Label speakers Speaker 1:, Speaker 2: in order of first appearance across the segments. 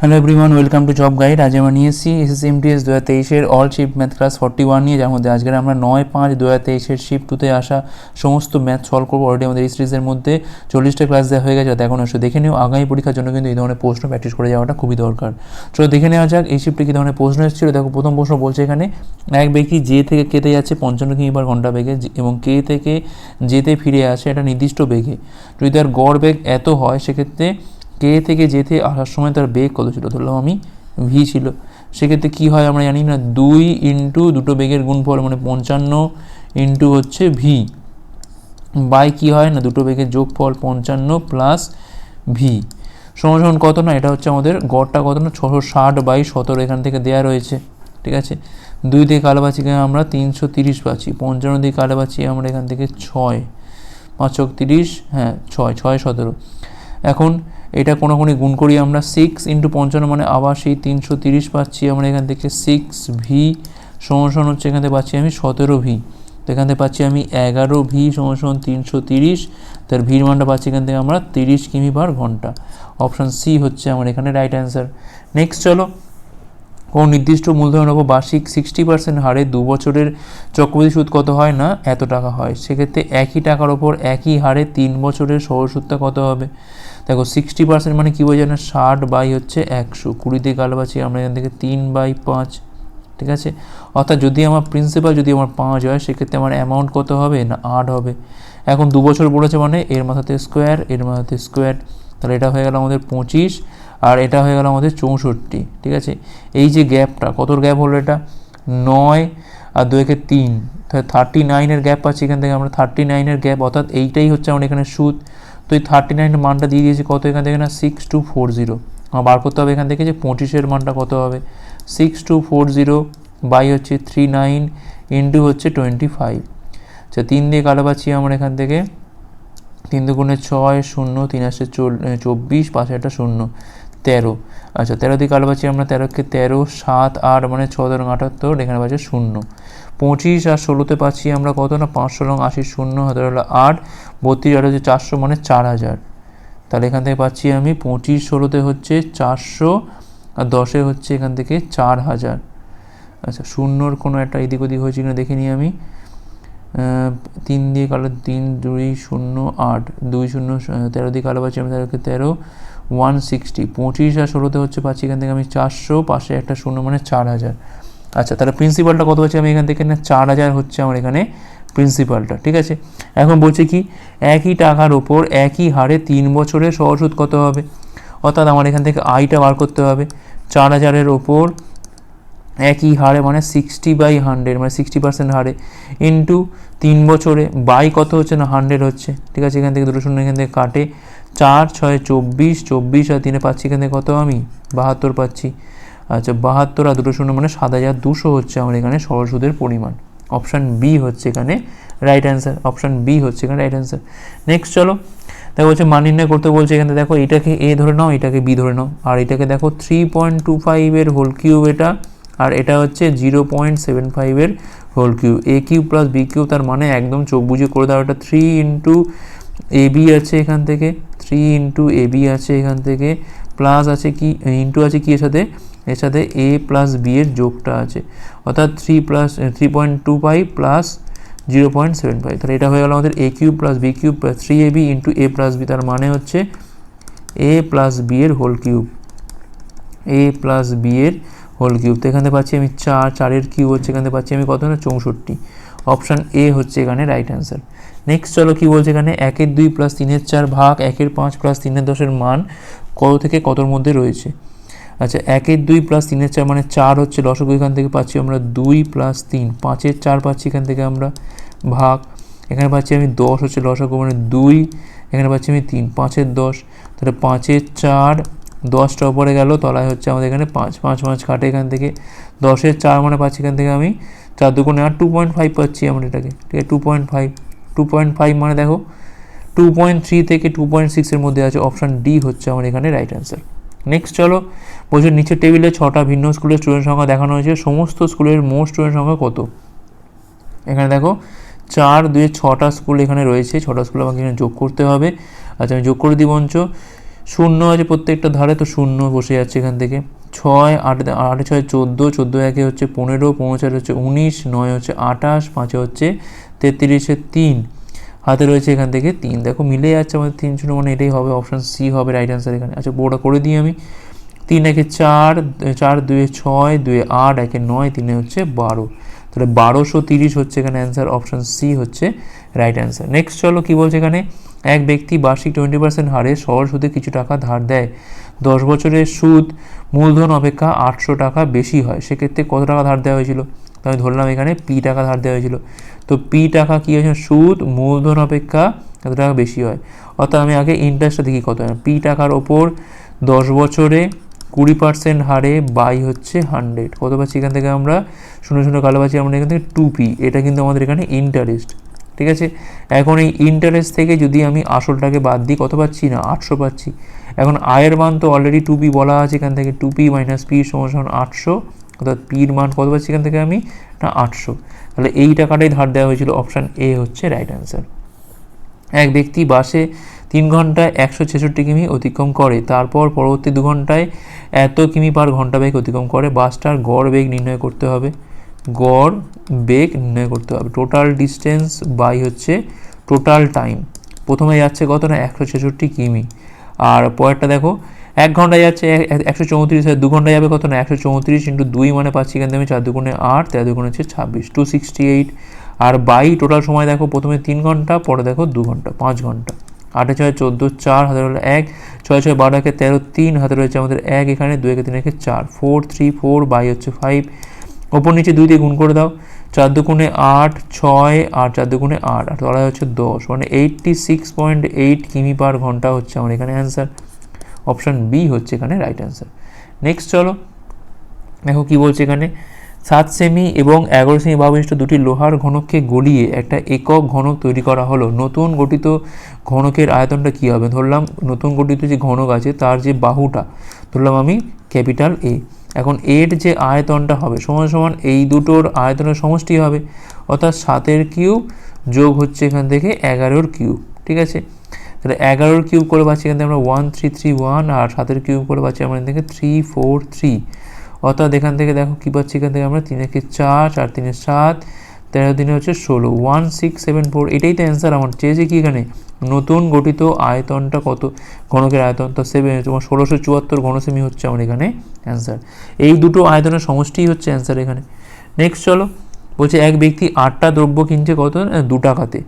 Speaker 1: Hello everyone welcome to job guide আজ আমরা নিয়ে এসেছি S S M T S দু হাজার তেইশের all shift math class forty one নিয়ে, যার মধ্যে আজকের আমরা নয় পাঁচ দু হাজার তেইশের শিফট টুতে আসা সমস্ত ম্যাথ সলভ করব অলরেডি আমাদের এই সিরিজের মধ্যে। চল্লিশটা ক্লাস দেওয়া হয়ে গেছে এখন এসে দেখে নিও। আগামী পরীক্ষার জন্য কিন্তু এই ধরনের প্রশ্ন প্র্যাকটিস করে যাওয়াটা খুবই দরকার। চলো দেখে নেওয়া যাক এই শিফটে কী ধরনের প্রশ্ন এসেছিল। দেখো, প্রথম প্রশ্ন বলছে এখানে, এক ব্যক্তি যে থেকে কেতে যাচ্ছে, পঞ্চান্ন কিমি পার ঘণ্টা বেগে এবং কে থেকে যেতে ফিরে আসে একটা নির্দিষ্ট বেগে। যদি তার গড় বেগ এত হয়, সেক্ষেত্রে কে থেকে যেতে আসার সময় তার বেগ কত ছিল? ধরলাম আমি ভি ছিল। সেক্ষেত্রে কী হয় আমরা জানি না, দুই ইন্টু দুটো বেগের গুণফল মানে পঞ্চান্ন ইন্টু হচ্ছে ভি বাই কী হয় না, দুটো বেগের যোগফল পঞ্চান্ন প্লাস ভি সমান সমান কত না, এটা হচ্ছে আমাদের গড়টা কত না, ছশো ষাট বাই সতেরো এখান থেকে দেওয়া রয়েছে, ঠিক আছে? দুই দিয়ে কালো পাচ্ছি আমরা তিনশো তিরিশ পাচ্ছি পঞ্চান্ন দিয়ে কালো পাচ্ছি আমরা এখান থেকে ছয় পাঁচ চক তিরিশ হ্যাঁ ছয় ছয় সতেরো। এখন এটা কোনোখানি গুণ করি আমরা সিক্স ইন্টু পঞ্চান্ন মানে আবার সেই তিনশো তিরিশ পাচ্ছি, আমরা এখান থেকে সিক্স ভি সমান হচ্ছে এখান থেকে পাচ্ছি আমি সতেরো ভি তো এখান থেকে পাচ্ছি আমি এগারো ভি সমান তিনশো তিরিশ তার ভির মানটা পাচ্ছি এখান থেকে আমরা তিরিশ কিমি পার ঘণ্টা। অপশান সি হচ্ছে আমার এখানে রাইট অ্যান্সার নেক্সট চলো, কোনো নির্দিষ্ট মূলধনের ওপর বার্ষিক সিক্সটি পার্সেন্ট হারে দু বছরের চক্রবৃদ্ধি সুদ কত হয় না? এত টাকা হয়। সেক্ষেত্রে একই টাকার ওপর একই হারে তিন বছরের সহজ সুদটা কত হবে? দেখো সিক্সটি পার্সেন্ট মানে কী বোঝায় না? ষাট বাই হচ্ছে একশো। কুড়ি দিয়ে কালো পাচ্ছি আমরা এখান থেকে তিন বাই পাঁচ, ঠিক আছে? অর্থাৎ যদি আমার প্রিন্সিপাল যদি আমার পাঁচ হয়, সেক্ষেত্রে আমার অ্যামাউন্ট কত হবে না আট হবে? এখন দু বছর বলেছে মানে এর মাথাতে স্কোয়ার এর মাথাতে স্কোয়ার তাহলে এটা হয়ে গেল আমাদের পঁচিশ আর এটা হয়ে গেল আমাদের চৌষট্টি, ঠিক আছে? এই যে গ্যাপটা কত গ্যাপ হলো এটা? নয় আর দুয়েকে তিন। তাহলে থার্টি নাইনের গ্যাপ পাচ্ছি এখান থেকে আমরা। থার্টি নাইনের গ্যাপ অর্থাৎ এইটাই হচ্ছে আমার এখানে সুদ। তো এই থার্টি নাইনের মানটা দিয়ে দিয়েছি কত? এখান থেকে না সিক্স টু ফোর জিরো আমার বার করতে হবে এখান থেকে যে পঁচিশের মানটা কত হবে? Six two four zero by হচ্ছে থ্রি নাইন ইন্টু হচ্ছে টোয়েন্টি ফাইভ আচ্ছা তিন দিয়ে কালো পাচ্ছি আমরা এখান থেকে। তিন দুগুণে ছয় শূন্য, তিন আসে চব্বিশ পাশে একটা শূন্য, তেরো। আচ্ছা তেরো দিয়ে কালো পাচ্ছি আমরা তেরোকে তেরো, সাত, আট মানে ছ তেরো আটাত্তর, এখানে পাচ্ছি শূন্য। পঁচিশ আর ষোলোতে পাচ্ছি আমরা কত না? পাঁচশো রং আশি শূন্য হাতে হলো আট। বত্রিশ আট হচ্ছে চারশো মানে চার হাজার। তাহলে এখান থেকে পাচ্ছি আমি পঁচিশ ষোলোতে হচ্ছে চারশো আর দশে হচ্ছে এখান থেকে চার হাজার। আচ্ছা শূন্যর কোনো একটা এদিক ওদিক হয়েছে কিনা দেখে নিই আমি। তিন দিয়ে কালো তিন, দুই, শূন্য, আট। দুই, শূন্য তেরো দিয়ে কালো পাচ্ছি আমি তেরোকে তেরো। One sixty. পঁচিশ আর ষোলোতে হচ্ছে পাচ্ছি এখান থেকে আমি চারশো, পাশে একটা শূন্য মানে চার হাজার। আচ্ছা তাহলে প্রিন্সিপালটা কত হচ্ছে আমি এখান থেকে না, চার হাজার হচ্ছে আমার এখানে প্রিন্সিপালটা ঠিক আছে? এখন বলছে কি, একই টাকার ওপর একই হারে তিন বছরের সহসুদ কত হবে? অর্থাৎ আমার এখান থেকে আইটা বার করতে হবে। চার হাজারের ওপর একই হারে মানে সিক্সটি বাই হান্ড্রেড মানে সিক্সটি পার্সেন্ট হারে ইন্টু তিন বছরে বাই কত হচ্ছে না হান্ড্রেড হচ্ছে। ঠিক আছে, এখান থেকে দুটো শূন্য এখান থেকে কাটে। চার, ছয়, চব্বিশ চব্বিশ আর তিনে পাচ্ছি এখান থেকে কত আমি? বাহাত্তর পাচ্ছি। আচ্ছা বাহাত্তর আর দুটো শূন্য মানে সাত হাজার দুশো হচ্ছে আমার এখানে সরল সুদের পরিমাণ। অপশান বি হচ্ছে এখানে রাইট অ্যান্সার অপশান বি হচ্ছে এখানে রাইট অ্যান্সার নেক্সট চলো, দেখো বলছে মান নির্ণয় করতে বলছে এখানে, দেখো এটাকে এ ধরে নাও, এটাকে বি ধরে নাও। আর এটাকে দেখো থ্রি পয়েন্ট টু ফাইভের হোল কিউব এটা, আর এটা হচ্ছে জিরো পয়েন্ট সেভেন ফাইভের whole cube A cube plus B cube তার মানে একদম চোখ বুঝে করে দাও, এটা থ্রি ইন্টু এ বি আছে এখান থেকে থ্রি ইন্টু এ বি আছে এখান থেকে প্লাস আছে কি ইন্টু আছে কি এর সাথে? এর সাথে এ প্লাস বি এর যোগটা আছে। অর্থাৎ three plus three point two five plus zero point seven five তাহলে এটা হয়ে গেল আমাদের A cube plus B cube plus three A B into A plus B তার মানে হচ্ছে এ প্লাস বি এর whole cube A plus B এর হোল কিউব তো এখানে পাচ্ছি আমি চার, চারের কিউব হচ্ছে, এখানে পাচ্ছি আমি কত না, চৌষট্টি। অপশান এ হচ্ছে এখানে রাইট অ্যান্সার নেক্সট চলো কি বলছে এখানে? একের দুই প্লাস তিনের চার ভাগ, একের পাঁচ প্লাস তিনের দশের মান কত থেকে কতর মধ্যে রয়েছে? আচ্ছা একের দুই প্লাস তিনের চার মানে চার হচ্ছে লসগু এখান থেকে পাচ্ছি আমরা দুই প্লাস তিন। পাঁচের চার পাচ্ছি এখান থেকে আমরা ভাগ। এখানে পাচ্ছি আমি দশ হচ্ছে লসগু মানে দুই, এখানে পাচ্ছি আমি তিন, পাঁচের দশ। তাহলে পাঁচের চার দশটা ওপরে গেল, তলায় হচ্ছে আমাদের এখানে পাঁচ। পাঁচ পাঁচ কাটে এখান থেকে দশের চার মানে পাচ্ছি এখান থেকে আমি চার দুগুণে আর টু পয়েন্ট ফাইভ পাচ্ছি আমরা এটাকে। ঠিক আছে two point five two point five মানে দেখো টু পয়েন্ট থ্রি থেকে টু পয়েন্ট সিক্সের মধ্যে আছে অপশান ডি হচ্ছে আমার এখানে রাইট অ্যান্সার নেক্সট চলো, বলছে নিচের টেবিলে ছটা ভিন্ন স্কুলের স্টুডেন্ট সংখ্যা দেখানো হয়েছে। সমস্ত স্কুলের মোট স্টুডেন্ট সংখ্যা কত? এখানে দেখো, চার, দুয়ে ছটা স্কুল এখানে রয়েছে। ছটা স্কুল আমাকে এখানে যোগ করতে হবে। আচ্ছা আমি যোগ করে দিই বঞ্চ শূন্য আছে প্রত্যেকটা ধারে, তো শূন্য বসে যাচ্ছে এখান থেকে। ছয়, আট, আটে, ছয়, চোদ্দ চোদ্দ, একে হচ্ছে পনেরো পনেরো চারে হচ্ছে উনিশ, নয় হচ্ছে আঠাশ, পাঁচে হচ্ছে তেত্রিশে, তিন। হাতে রয়েছে এখান থেকে তিন। দেখো মিলে যাচ্ছে আমাদের তিন শূন্য মানে এটাই হবে অপশান সি হবে রাইট অ্যান্সার এখানে। আচ্ছা বড়টা করে দিই আমি। তিন একে চার চার দুয়ে ছয়, দুয়ে আট, একে নয়, তিনে হচ্ছে বারো। তাহলে বারোশো তিরিশ হচ্ছে এখানে অ্যান্সার অপশান সি হচ্ছে রাইট অ্যান্সার নেক্সট চলো কী বলছে এখানে? এক ব্যক্তি বার্ষিক টোয়েন্টি পার্সেন্ট হারে সহজ সুদে কিছু টাকা ধার দেয়। দশ বছরের সুদ, মূলধন অপেক্ষা আটশো টাকা বেশি হয়। সেক্ষেত্রে কত টাকা ধার দেওয়া হয়েছিল? আমি ধরলাম এখানে পি টাকা ধার দেওয়া হয়েছিল। তো পি টাকা কী হয়েছে? সুদ, মূলধন অপেক্ষা কত টাকা বেশি হয়? অর্থাৎ আমি আগে ইন্টারেস্টটা দেখি কত পি টাকার ওপর দশ বছরে কুড়ি পার্সেন্ট হারে বাই হচ্ছে হান্ড্রেড কত পাচ্ছি এখান থেকে আমরা? শূন্য শূন্য কালো পাচ্ছি আমরা এখান থেকে টু পি এটা কিন্তু আমাদের এখানে ইন্টারেস্ট ঠিক আছে? এখন এই ইন্টারেস্ট থেকে যদি আমি আসলটাকে বাদ দিই, কত পাচ্ছি না? আটশো পাচ্ছি। এখন আয়ের মান তো অলরেডি টু পি বলা আছে এখান থেকে। টু পি মাইনাস পি সমান আটশো। অর্থাৎ পির মান কত পাচ্ছি এখান থেকে আমি? না, আটশো। তাহলে এই টাকাটাই ধার দেওয়া হয়েছিল অপশান এ হচ্ছে রাইট অ্যান্সার এক ব্যক্তি বাসে তিন ঘন্টায় একশো ছেষট্টি কিমি অতিক্রম করে, তারপর পরবর্তী দু ঘন্টায় এত কিমি পার ঘণ্টা বেগ অতিক্রম করে, বাসটার গড় বেগ নির্ণয় করতে হবে। গড় বেগ নির্ণয় করতে হবে। টোটাল ডিস্টেন্স বাই হচ্ছে টোটাল টাইম প্রথমে যাচ্ছে কত না? একশো ছেষট্টি কিমি। আর পরেরটা দেখো এক ঘন্টায় যাচ্ছে একশো চৌত্রিশ দু ঘন্টায় যাবে কত না? একশো চৌত্রিশ ইন্টু দুই মানে পাচ্ছি থেকে আমি চার দুগুণে আট, তেরো দুগুণে হচ্ছে ছাব্বিশ টু সিক্সটি এইট আর বাই টোটাল সময় দেখো, প্রথমে তিন ঘণ্টা, পরে দেখো দু ঘণ্টা, পাঁচ ঘণ্টা। আটে ছয়, চোদ্দ, চার, হাতে হলো এক। ছয় ছয়, বারো, একে তেরো, তিন, হাতে রয়েছে আমাদের এক এখানে, দুই একে তিন একে চার। ফোর থ্রি ফোর বাই হচ্ছে ফাইভ ওপর নিচে দুই দিয়ে গুণ করে দাও। চার দুগুণে আট, ছয়, আর চার দুগুণে আট, আর তলায় হচ্ছে দশ। মানে এইটটি সিক্স পয়েন্ট এইট কিমি পার ঘণ্টা হচ্ছে আমার এখানে অ্যান্সার অপশান বি হচ্ছে এখানে রাইট অ্যান্সার নেক্সট চলো, দেখো কী বলছে এখানে, সাত সেমি এবং এগারো সেমি ভাবিষ্ট দুটি লোহার ঘনককে গলিয়ে একটা একক ঘনক তৈরি করা হলো। নতুন গঠিত ঘনকের আয়তনটা কী হবে? ধরলাম নতুন গঠিত যে ঘনক আছে তার যে বাহুটা, ধরলাম আমি ক্যাপিটাল এ এখন এর যে আয়তনটা হবে, সমান সমান এই দুটোর আয়তনের সমষ্টি হবে, অর্থাৎ সাতের কিউব যোগ হচ্ছে এখান থেকে এগারোর কিউব, ঠিক আছে? তাহলে এগারোর কিউব করে পাচ্ছি এখান থেকে আমরা ওয়ান থ্রি থ্রি ওয়ান আর সাতের কিউব করে পাচ্ছি আমরা এখান থেকে থ্রি ফোর থ্রি অর্থাৎ এখান থেকে দেখো কী পাচ্ছি? এখান থেকে আমরা তিন একে চার চার তিনে সাত, তেরো দিনে হচ্ছে ষোলো। ওয়ান সিক্স সেভেন ফোর এটাই তো অ্যান্সার আমার। চেয়েছে কি এখানে? নতুন গঠিত আয়তনটা কত? ঘনকের আয়তন। তো সেভেন তোমার ষোলোশো চুয়াত্তর ঘনসেমি হচ্ছে আমার এখানে অ্যান্সার এই দুটো আয়তনের সমষ্টিই হচ্ছে অ্যান্সার এখানে। নেক্সট চলো। বলছে এক ব্যক্তি আটটা দ্রব্য কিনছে কত? দু টাকাতে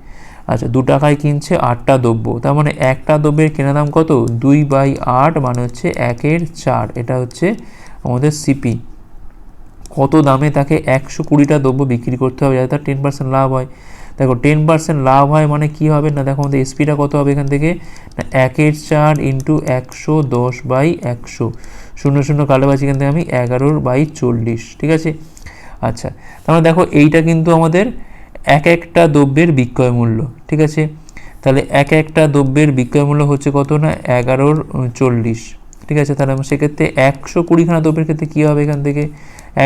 Speaker 1: আচ্ছা দু টাকায় কিনছে আটটা দ্রব্য। তার মানে একটা দ্রব্যের কেনা দাম কত? দুই বাই আট মানে হচ্ছে একের চার। এটা হচ্ছে আমাদের সিপি কত দামে তাকে একশো কুড়িটা দ্রব্য বিক্রি করতে হবে যাতে তার টেন পার্সেন্ট লাভ হয়? দেখো টেন পার্সেন্ট লাভ হয় মানে কি হবে? না, দেখো আমাদের এসপিটা কত হবে এখান থেকে? না, একের চার ইন্টু একশো দশ বাই একশো। শূন্য শূন্য কালো পাচ্ছি এখান থেকে আমি এগারোর বাই চল্লিশ। ঠিক আছে? আচ্ছা তাহলে দেখো এইটা কিন্তু আমাদের এক একটা দ্রব্যের বিক্রয় মূল্য, ঠিক আছে? তাহলে এক একটা দ্রব্যের বিক্রয় মূল্য হচ্ছে কত না? এগারোর চল্লিশ, ঠিক আছে? তাহলে সেক্ষেত্রে একশো কুড়িখানা দ্রব্যের ক্ষেত্রে কী হবে এখান থেকে?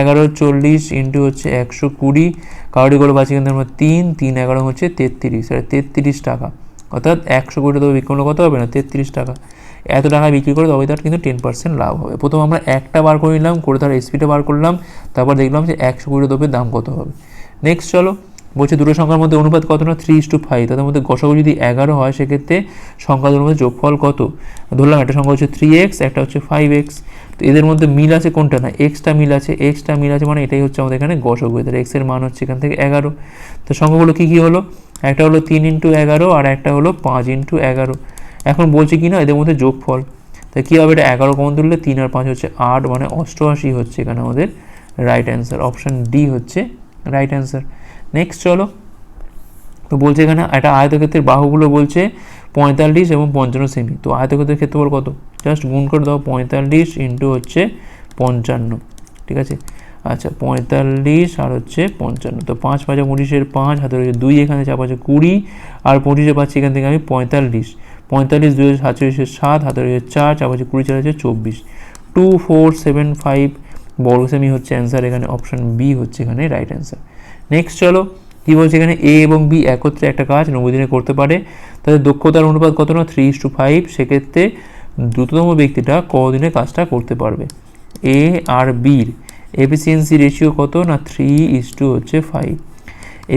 Speaker 1: এগারো চল্লিশ ইন্টু হচ্ছে একশো কুড়ি কাউরি পাচ্ছি এখান থেকে আমরা তিন তিন এগারো হচ্ছে তেত্রিশ আর তেত্রিশ টাকা। অর্থাৎ একশো কোটি দ্রব্য বিক্রি করলে কত হবে না? তেত্রিশ টাকা। এত টাকা বিক্রি করে তবে তার কিন্তু টেন পার্সেন্ট লাভ হবে। প্রথম আমরা একটা বার করে নিলাম, করে তার এসপিটা বার করলাম, তারপর দেখলাম যে একশো কোটি দ্রব্যের দাম কত হবে। নেক্সট চলো। বলছে দুটো সংখ্যার মধ্যে অনুপাত কত না? থ্রি ইস টু ফাইভ তাদের মধ্যে গসাগু যদি এগারো হয়, সেক্ষেত্রে সংখ্যা দুটোর মধ্যে যোগফল কত? ধরলাম, একটা সংখ্যা হচ্ছে থ্রি এক্স একটা হচ্ছে ফাইভ এক্স তো এদের মধ্যে মিল আছে কোনটা না? এক্সটা মিল আছে এক্সটা মিল আছে মানে এটাই হচ্ছে আমাদের এখানে গসাগু এদের এক্সের মান হচ্ছে এখান থেকে এগারো। তো সংখ্যাগুলো কী কী হলো? একটা হলো তিন ইন্টু এগারো আর একটা হলো পাঁচ ইন্টু এগারো। এখন বলছি কি না? এদের মধ্যে যোগফল। তা কী হবে? এটা এগারো কমন তুললে তিন আর পাঁচ হচ্ছে আট মানে অষ্টআশি হচ্ছে এখানে আমাদের রাইট অ্যান্সার অপশান ডি হচ্ছে রাইট অ্যান্সার নেক্সট চলো। তো বলছে এখানে একটা আয়তক্ষেত্রের বাহুগুলো বলছে পঁয়তাল্লিশ এবং পঞ্চান্ন সেমি। তো আয়তক্ষেত্রের ক্ষেত্রফল কত? জাস্ট গুণ করে দাও, পঁয়তাল্লিশ ইন্টু হচ্ছে পঞ্চান্ন। ঠিক আছে? আচ্ছা পঁয়তাল্লিশ আর হচ্ছে পঞ্চান্ন। তো পাঁচ পাঁচা পঁচিশের পাঁচ হাতে রয়েছে দুই, এখানে চাপ আছে কুড়ি, আর পঁচিশে পাচ্ছি এখান থেকে আমি পঁয়তাল্লিশ। পঁয়তাল্লিশ, দুই সাতচল্লিশের সাত হাতে রয়েছে চার, চাপ আছে কুড়ি, চার, হচ্ছে চব্বিশ। টু ফোর সেভেন ফাইভ বর্গ সেমি হচ্ছে অ্যান্সার এখানে অপশান বি হচ্ছে এখানে রাইট অ্যান্সার নেক্সট চলো, কী বলছে এখানে? এ এবং বি একত্রে একটা কাজ নব্বই দিনে করতে পারে। তাদের দক্ষতার অনুপাত কত না? থ্রি ইস টু ফাইভ সেক্ষেত্রে দ্রুততম ব্যক্তিটা কদিনে কাজটা করতে পারবে? এ আর বির এফিসিয়েন্সি রেশিও কত না? থ্রি ইস টু হচ্ছে ফাইভ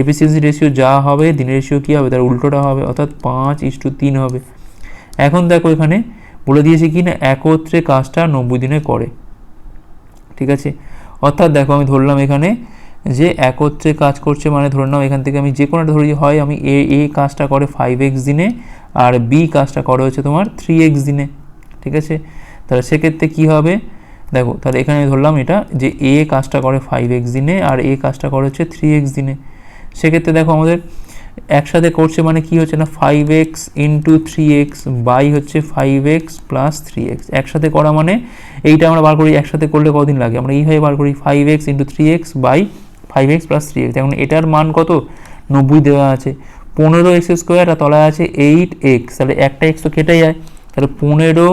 Speaker 1: এফিসিয়েন্সি রেশিও যা হবে, দিনের রেশিও কী হবে? তার উল্টোটা হবে, অর্থাৎ পাঁচ ইস টু তিন হবে। এখন দেখো এখানে, বলে দিয়েছে কি না? একত্রে কাজটা নব্বই দিনে করে। ঠিক আছে? অর্থাৎ দেখো আমি ধরলাম এখানে যে একত্রে কাজ করছে মানে ধরে নাও এখান থেকে আমি যে কোনো ধরি, হয় আমি এ এ কাজটা করে ফাইভ এক্স দিনে আর বি কাজটা করে হচ্ছে তোমার থ্রি এক্স দিনে, ঠিক আছে? তাহলে সেক্ষেত্রে কী হবে? দেখো, তাহলে এখানে ধরলাম এটা যে এ কাজটা করে ফাইভ এক্স দিনে আর এ কাজটা করে হচ্ছে থ্রি এক্স দিনে। সেক্ষেত্রে দেখো আমাদের একসাথে করছে মানে কি হচ্ছে না five X into three X by হচ্ছে five X plus three X একসাথে করা মানে এইটা আমরা বার করি, একসাথে করলে কদিন লাগে? আমরা এইভাবে বার করি five X into three X by five X plus three X এখন এটার মান কত? নব্বই দেওয়া আছে। পনেরো এক্স স্কোয়ার আর তলায় আছে এইট এক্স তাহলে একটা এক্স তো কেটে যায়। তাহলে পনেরো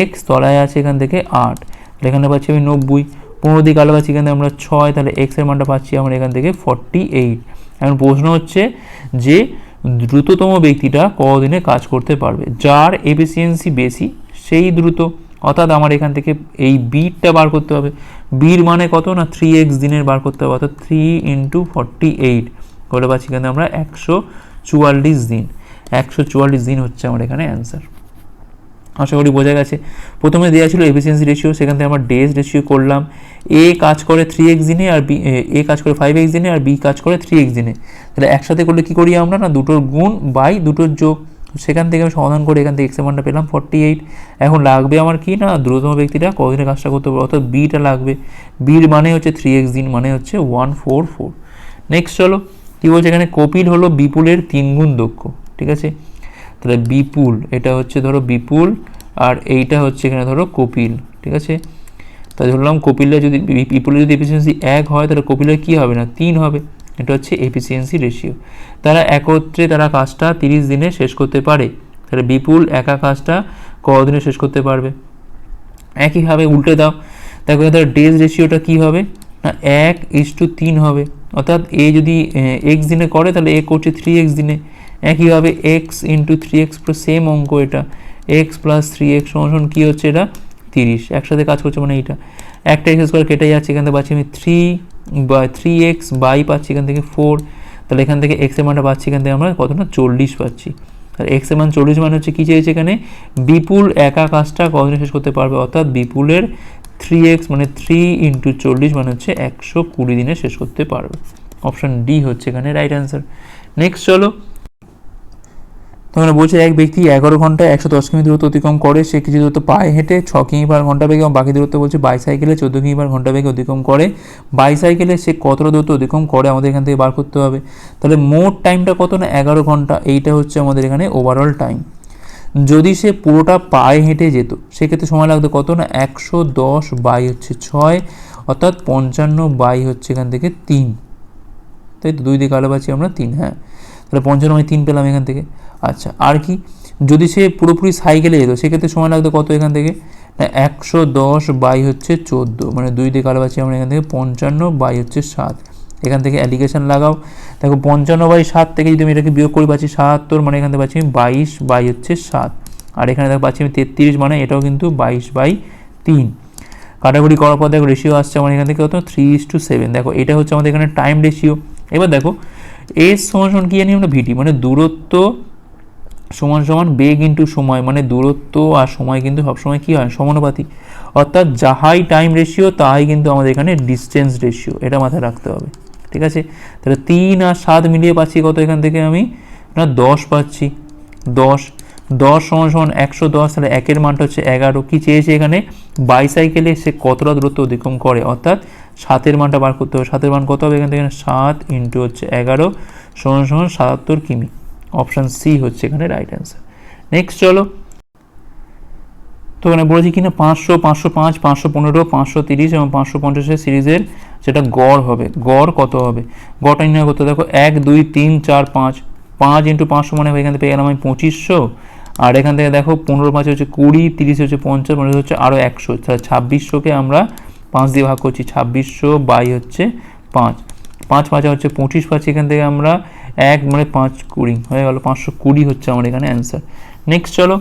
Speaker 1: এক্স তলায় আছে এখান থেকে আট। তাহলে এখানে পাচ্ছি আমি নব্বই। পনেরো দিকে আলো পাচ্ছি এখানে আমরা ছয়। তাহলে এক্সের মানটা পাচ্ছি আমরা এখান থেকে ফর্টি এইট এখন প্রশ্ন হচ্ছে যে দ্রুততম ব্যক্তিটা কদিনে কাজ করতে পারবে? যার এফিসিয়েন্সি বেশি, সেই দ্রুত। অর্থাৎ আমার এখান থেকে এই বিটটা বার করতে হবে। বির মানে কত না থ্রি এক্স দিনের বার করতে হবে? অর্থাৎ থ্রি ইন্টু ফর্টি এইট করে পাচ্ছি এখানে আমরা একশো চুয়াল্লিশ দিন। একশো চুয়াল্লিশ দিন হচ্ছে আমার এখানে অ্যান্সার আশা করি বোঝা গেছে। প্রথমে দেওয়া ছিল এফিসিয়েন্সি রেশিও সেখান থেকে আমরা ডেজ রেশিও করলাম। এ কাজ করে থ্রি এক্স দিনে আর বি, এ কাজ করে ফাইভ এক্স দিনে আর বি কাজ করে থ্রি এক্স দিনে। তাহলে একসাথে করলে কী করি আমরা না, দুটোর গুণ বাই দুটোর যোগ। সেখান থেকে আমি সমাধান করে এখান থেকে এক্স মানটা পেলাম ফর্টি এইট এখন লাগবে আমার কি না? দ্রুততম ব্যক্তিটা কদিনে কাজটা করতে পারবে? অর্থাৎ বিটা লাগবে। বির মানে হচ্ছে থ্রি এক্স দিন মানে হচ্ছে ওয়ান ফোর ফোর নেক্সট চলো, কী বলছে এখানে? কপিল হলো বিপুলের তিনগুণ দক্ষ, ঠিক আছে? তাহলে বিপুল, এটা হচ্ছে ধরো বিপুল, আর এইটা হচ্ছে এখানে ধরো কপিল, ঠিক আছে? তাই ধরলাম কপিলের যদি বিপুলের যদি এফিসিয়েন্সি এক হয়, তাহলে কপিলের কী হবে না? তিন হবে। এটা হচ্ছে এফিসিয়েন্সি রেশিও তারা একত্রে তারা কাজটা তিরিশ দিনে শেষ করতে পারে। তাহলে বিপুল একা কাজটা কদিনে শেষ করতে পারবে। একইভাবে উল্টে দাও। দেখো তার ডেজ রেশিওটা কী হবে? না, এক ইস টু তিন হবে। অর্থাৎ এ যদি এক্স দিনে করে, তাহলে এ করছে থ্রি এক্স দিনে। একইভাবে এক্স ইন্টু থ্রি এক্স পুরো সেম অঙ্ক এটা। এক্স প্লাস থ্রি এক্স সমান কী হচ্ছে এটা? তিরিশ। একসাথে কাজ করছে মানে এইটা। একটা এক্স স্কোয়ার কেটে যাচ্ছে, এখান থেকে পাচ্ছি আমি থ্রি বা থ্রি এক্স বাই পাচ্ছি এখান থেকে ফোর তাহলে এখান থেকে এক্সের মানটা পাচ্ছি এখান থেকে আমরা কত না চল্লিশ পাচ্ছি। আর এক্সের মান চল্লিশ মানে হচ্ছে কী চেয়েছে এখানে? বিপুল একা কাজটা কতদিনে শেষ করতে পারবে? অর্থাৎ বিপুলের থ্রি এক্স মানে থ্রি ইন্টু চল্লিশ মানে হচ্ছে একশো কুড়ি দিনে শেষ করতে পারবে। অপশান ডি হচ্ছে এখানে রাইট অ্যান্সার নেক্সট চলো। তোমরা বলছে এক ব্যক্তি এগারো ঘন্টায় একশো দশ কিমি দূরত্ব অতিক্রম করে, সে কিছু দূরত্ব পায়ে হেঁটে ছ কিমি পার ঘণ্টা বেগে এবং বাকি দূরত্ব বলছে বাইসাইকেলে চোদ্দ কিমি পার ঘণ্টা বেগে অতিক্রম করে। বাইসাইকেলে সে কতটা দূরত্ব অতিক্রম করে আমাদের এখান থেকে বার করতে হবে। তাহলে মোট টাইমটা কত না? এগারো ঘণ্টা। এইটা হচ্ছে আমাদের এখানে ওভারঅল টাইম যদি সে পুরোটা পায়ে হেঁটে যেত, সেক্ষেত্রে সময় লাগতো কত না? একশো দশ বাই হচ্ছে ছয়, অর্থাৎ পঞ্চান্ন বাই হচ্ছে এখান থেকে তিন। তাই তো? দুই দিকে আলো পাচ্ছি আমরা, তিন হ্যাঁ? তাহলে পঞ্চান্ন বাই তিন পেলাম এখান থেকে। আচ্ছা আর কি? যদি সে পুরোপুরি সাইকেলে যেত, সেক্ষেত্রে সময় লাগতো কত এখান থেকে? না, একশো দশ বাই হচ্ছে চোদ্দ মানে দুই আলো পাচ্ছি আমরা এখান থেকে পঞ্চান্ন বাই হচ্ছে সাত। এখান থেকে অ্যালিগেশন লাগাও। দেখো, পঞ্চান্ন বাই সাত থেকে যদি আমি এটাকে বিয়োগ করি পাচ্ছি সাতাত্তর মানে এখান থেকে পাচ্ছি আমি বাইশ বাই হচ্ছে সাত। আর এখানে দেখো পাচ্ছি আমি তেত্রিশ মানে এটাও কিন্তু বাইশ বাই তিন। কাটাকুটি করার পর দেখো রেশিও আসছে আমার এখান থেকে কত? থ্রি ইস টু সেভেন দেখো, এটা হচ্ছে আমাদের এখানে টাইম রেশিও এবার দেখো এস সমান সমান কি জানি আমরা ভিটি মানে দূরত্ব সমান সমান বেগ ইন্টু সময় মানে দূরত্ব আর সময় কিন্তু সবসময় কী হয়? সমানুপাতি অর্থাৎ যাহাই টাইম রেশিও তাহাই কিন্তু আমাদের এখানে ডিস্টেন্স রেশিও এটা মাথায় রাখতে হবে। ঠিক আছে? তাহলে তিন আর সাত মিলিয়ে পাচ্ছি কত এখান থেকে আমি? না, দশ পাচ্ছি। দশ। দশ সমান সমান একশো দশ, তাহলে একের মানটা হচ্ছে এগারো। কী চেয়েছে এখানে? বাইসাইকেলে সে কতটা দূরত্ব অতিক্রম করে? অর্থাৎ সাতের মানটা বার করতে হবে। সাতের মান কত হবে? এখান থেকে সাত ইন্টু হচ্ছে এগারো, সমান সমান সাতাত্তর কিমি। অপশান সি হচ্ছে এখানে রাইট অ্যান্সার নেক্সট চলো। তো এখানে বলেছি কিনা? পাঁচশো পাঁচশো পাঁচ, পাঁচশো পনেরো, পাঁচশো তিরিশ এবং পাঁচশো পঞ্চাশের সিরিজের যেটা গড় হবে। গড় কত হবে? গড়টা নির্ণয় করতে দেখো, এক, দুই, তিন, চার, পাঁচ। পাঁচ ইন্টু পাঁচশো মানে এখান থেকে পেয়ে গেলাম আমি পঁচিশশো। আর এখান থেকে দেখো, পনেরো পাঁচে হচ্ছে কুড়ি, তিরিশ হচ্ছে পঞ্চাশ মানে হচ্ছে আরও একশো। তাহলে ছাব্বিশশোকে আমরা পাঁচ দিয়ে ভাগ করছি ছাব্বিশশো বাই হচ্ছে পাঁচ। পাঁচ পাঁচে হচ্ছে পঁচিশ পাচ্ছি এখান থেকে আমরা এক মানে পাঁচ কুড়ি, হয়ে গেল পাঁচশো কুড়ি হচ্ছে আমার এখানে অ্যান্সার নেক্সট চলো,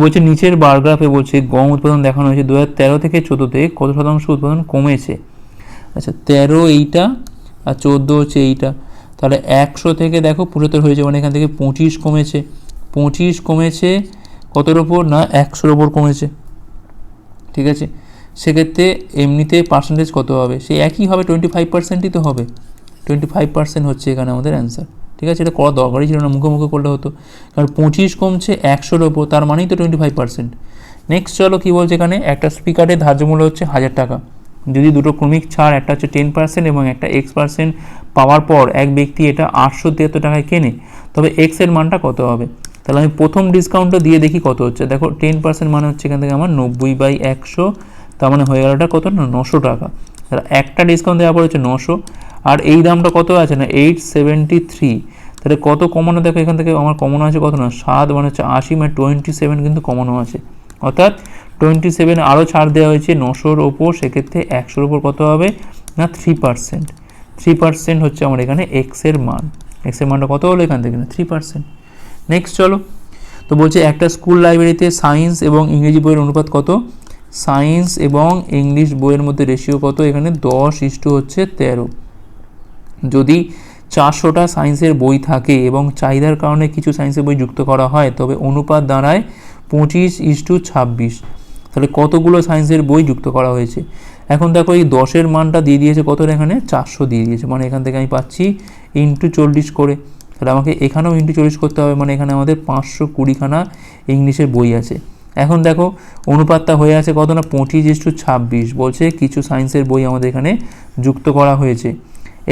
Speaker 1: বলছে নিচের বারগ্রাফে বলছে গম উৎপাদন দেখানো হয়েছে দু হাজার তেরো থেকে চোদ্দোতে কত শতাংশ উৎপাদন কমেছে? আচ্ছা তেরো এইটা আর চোদ্দ হচ্ছে এইটা। তাহলে একশো থেকে দেখো পঁচাত্তর হয়েছে মানে এখান থেকে পঁচিশ কমেছে। পঁচিশ কমেছে কতর ওপর না একশোর ওপর কমেছে? ঠিক আছে? সেক্ষেত্রে এমনিতে পার্সেন্টেজ কত হবে? সেই একই হবে টোয়েন্টি ফাইভ পার্সেন্টই তো হবে। টোয়েন্টি ফাইভ পার্সেন্ট হচ্ছে এখানে আমাদের অ্যান্সার ঠিক আছে? এটা করা দরকারই ছিল না মুখে মুখে করলে হতো। কারণ পঁচিশ কমছে একশোর ওপর, তার মানেই তো টোয়েন্টি ফাইভ পার্সেন্ট নেক্সট চলো কী বলছে এখানে? একটা স্পিকারের ধার্য মূল্য হচ্ছে হাজার টাকা। যদি দুটো ক্রমিক ছাড়, একটা হচ্ছে টেন পার্সেন্ট এবং একটা এক্স পার্সেন্ট পাওয়ার পর এক ব্যক্তি এটা আটশো তিয়াত্তর টাকায় কেনে, তবে এক্সের মানটা কত হবে? তাহলে আমি প্রথম ডিসকাউন্টটা দিয়ে দেখি কত হচ্ছে। দেখো টেন পার্সেন্ট মানে হচ্ছে এখান থেকে আমার নব্বই বাই একশো তার মানে হয়ে গেলটা কত না? নশো টাকা। তাহলে একটা ডিসকাউন্ট দেওয়ার পর হচ্ছে নশো। আর এই দামটা কত আছে না? এইট সেভেন্টি থ্রি তাহলে কত কমানো? দেখো এখান থেকে আমার কমানো আছে কত না? সাত মানে হচ্ছে আশি মানে টোয়েন্টি সেভেন কিন্তু কমানো আছে। অর্থাৎ টোয়েন্টি সেভেন আরও ছাড় দেওয়া হয়েছে নশোর ওপর, সেক্ষেত্রে একশোর ওপর কত হবে? না থ্রি পার্সেন্ট থ্রি পার্সেন্ট হচ্ছে আমার এখানে এক্সের মান। এক্সের মানটা কত হলো এখান থেকে? না থ্রি পার্সেন্ট নেক্সট চলো। তো বলছে একটা স্কুল লাইব্রেরিতে সায়েন্স এবং ইংরেজি বইয়ের অনুপাত কত? সায়েন্স এবং ইংলিশ বইয়ের মধ্যে রেশিও কত? এখানে দশ ইস্টু হচ্ছে তেরো। যদি চারশোটা সায়েন্সের বই থাকে এবং চাহিদার কারণে কিছু সায়েন্সের বই যুক্ত করা হয়, তবে অনুপাত দাঁড়ায় পঁচিশ ইস্টু ছাব্বিশ। তাহলে কতগুলো সায়েন্সের বই যুক্ত করা হয়েছে? এখন দেখো এই দশের মানটা দিয়ে দিয়েছে কত এখানে? চারশো দিয়ে দিয়েছে। মানে এখান থেকে আমি পাচ্ছি ইন্টু চল্লিশ করে। তাহলে আমাকে এখানেও ইন্টু চল্লিশ করতে হবে। মানে এখানে আমাদের পাঁচশো কুড়িখানা ইংলিশের বই আছে। এখন দেখো, অনুপাতটা হয়ে আছে কত না? পঁচিশ ইস্টু ছাব্বিশ। বলছে কিছু সায়েন্সের বই আমাদের এখানে যুক্ত করা হয়েছে।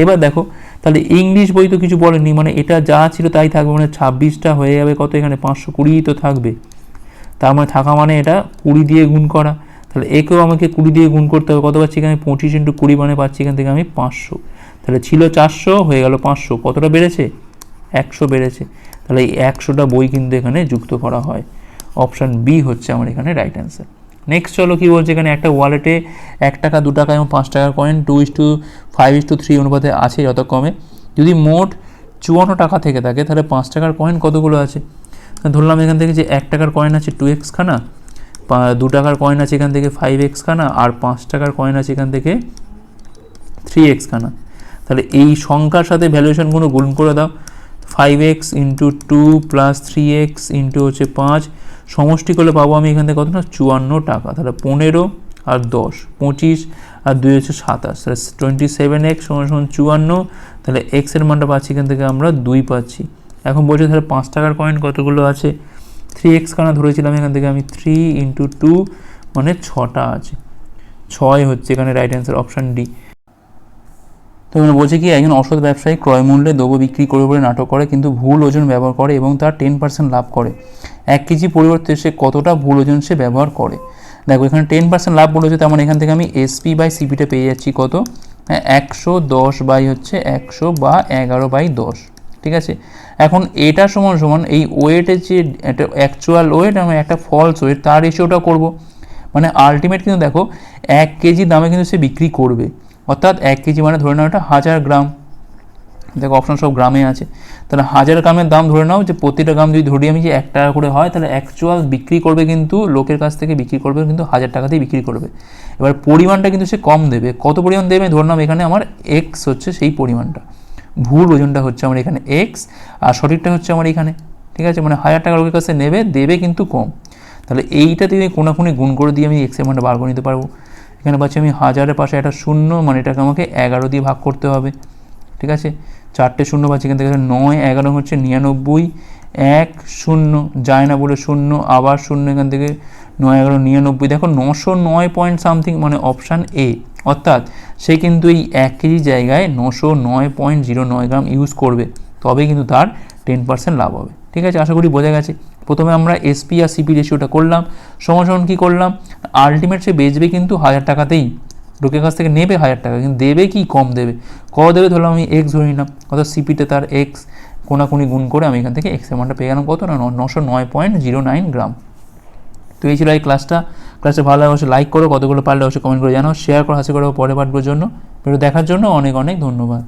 Speaker 1: এবার দেখো, তাহলে ইংলিশ বই তো কিছু বলেনি মানে এটা যা ছিল তাই থাকবে মানে ছাব্বিশটা হয়ে যাবে কত? এখানে পাঁচশো কুড়িই তো থাকবে। তার মানে থাকা মানে এটা কুড়ি দিয়ে গুণ করা। তাহলে একেও আমাকে কুড়ি দিয়ে গুণ করতে হবে, কত পাচ্ছি এখানে? পঁচিশ ইন্টু কুড়ি মানে পাচ্ছি এখান থেকে আমি পাঁচশো। তাহলে ছিল চারশো, হয়ে গেল পাঁচশো। কতটা বেড়েছে? একশো বেড়েছে। তাহলে এই একশোটা বই কিন্তু এখানে যুক্ত করা হয়। অপশান বি হচ্ছে আমার এখানে রাইট অ্যান্সার নেক্সট চলো কী বলছে এখানে, একটা ওয়ালেটে এক টাকা, দু টাকা এবং পাঁচ টাকার coin two is two five is two three অনুপাতে আছে যতক্রমে। যদি মোট চুয়ান্ন টাকা থেকে থাকে, তাহলে পাঁচ টাকার কয়েন কতগুলো আছে? ধরলাম এখান থেকে যে এক টাকার কয়েন আছে টু এক্স খানা দু টাকার কয়েন আছে এখান থেকে ফাইভ এক্স খানা, আর পাঁচ টাকার কয়েন আছে এখান থেকে থ্রি এক্স খানা। তাহলে এই সংখ্যার সাথে ভ্যালুয়েশনগুলো গুণ করে দাও। Five X into two plus three X into হচ্ছে পাঁচ। সমষ্টি করলে পাবো আমি এখান থেকে কত না চুয়ান্ন টাকা। তাহলে পনেরো আর দশ, পঁচিশ আর দুই হচ্ছে সাতাশ। তাহলে টোয়েন্টি সেভেন এক্স সমান সমান চুয়ান্ন। তাহলে এক্সের মানটা পাচ্ছি এখান থেকে আমরা দুই পাচ্ছি। এখন বলছে তাহলে পাঁচ টাকার কয়েন কতগুলো আছে? থ্রি এক্স কানা ধরেছিলাম এখান থেকে আমি থ্রি ইন্টু টু মানে ছটা আছে। ছয় হচ্ছে এখানে রাইট অ্যান্সার অপশান ডি এখানে বলছে কি, একজন অসৎ ব্যবসায়ী ক্রয় মূল্যে দ্রব্য বিক্রি করে বলে নাটক করে, কিন্তু ভুল ওজন ব্যবহার করে এবং তার টেন পার্সেন্ট লাভ করে। এক কেজি পরিবর্তে সে কতটা ভুল ওজন সে ব্যবহার করে? দেখো, এখানে টেন পার্সেন্ট লাভ বলেছে তেমন এখান থেকে আমি এসপি বাই সিপিটা পেয়ে যাচ্ছি কত? হ্যাঁ একশো দশ বাই হচ্ছে একশো বা এগারো বাই দশ, ঠিক আছে? এখন এটা সমান সমান এই ওয়েটের যে একটা অ্যাকচুয়াল ওয়েট এবং একটা ফলস ওয়েট তার রেশিওটা করব। মানে আলটিমেট কিন্তু দেখো, এক কেজি দামে কিন্তু সে বিক্রি করবে। অর্থাৎ এক কেজি মানে ধরে নাও এটা হাজার গ্রাম। দেখো অপশন সব গ্রামে আছে। তাহলে হাজার গ্রামের দাম ধরে নাও যে প্রতিটা গ্রাম যদি ধরি আমি যে এক টাকা করে হয়, তাহলে অ্যাকচুয়াল বিক্রি করবে কিন্তু লোকের কাছ থেকে বিক্রি করবে কিন্তু হাজার টাকাতেই বিক্রি করবে। এবার পরিমাণটা কিন্তু সে কম দেবে। কত পরিমাণ দেবে? ধরে নাও এখানে আমার এক্স হচ্ছে সেই পরিমাণটা। ভুল ওজনটা হচ্ছে আমার এখানে এক্স আর সঠিকটা হচ্ছে আমার এখানে। ঠিক আছে? মানে হাজার টাকা লোকের কাছে নেবে, দেবে কিন্তু কম। তাহলে এইটা দিয়ে কোনাকুনি গুণ করে দিয়ে আমি এক্সের মানটা বার করে নিতে পারব। এখানে পাচ্ছি আমি হাজারের পাশে একটা শূন্য মানে এটাকে আমাকে এগারো দিয়ে ভাগ করতে হবে। ঠিক আছে? চারটে শূন্য পাচ্ছি এখান থেকে, নয়, এগারো হচ্ছে নিরানব্বই, এক শূন্য, যায় না বলে শূন্য, আবার শূন্য এখান থেকে, নয়, এগারো, নিরানব্বই। দেখো, নশো নয় পয়েন্ট সামথিং মানে অপশান এ অর্থাৎ সে কিন্তু এই এক কেজি জায়গায় নশো নয় পয়েন্ট জিরো নয় গ্রাম ইউজ করবে তবে কিন্তু তার টেন পার্সেন্ট লাভ হবে। ঠিক আছে? আশা করি বোঝা গেছে। প্রথমে আমরা এসপি আর সিপি রেশিওটা করলাম। সমান কী করলাম? আলটিমেট সে বেচবে কিন্তু হাজার টাকাতেই। লোকের কাছ থেকে নেবে হাজার টাকা, কিন্তু দেবে কি? কম দেবে। ক দেবে? ধরলাম আমি এক্স ধরে নিলাম। অর্থাৎ সিপিতে তার এক্স কোনাকুনি গুণ করে আমি এখান থেকে এক্স অ্যামাউন্টটা পেয়ে গেলাম কত? না নশো নয় পয়েন্ট জিরো নাইন গ্রাম। তো এই ছিল এই ক্লাসটা ক্লাসটা ভালো লাগে অবশ্যই লাইক করো। কতগুলো পারলে অবশ্যই কমেন্ট করে জানাও। শেয়ার করো, হাসি করো, পরে পাঠবার জন্য। ভিডিও দেখার জন্য অনেক অনেক ধন্যবাদ।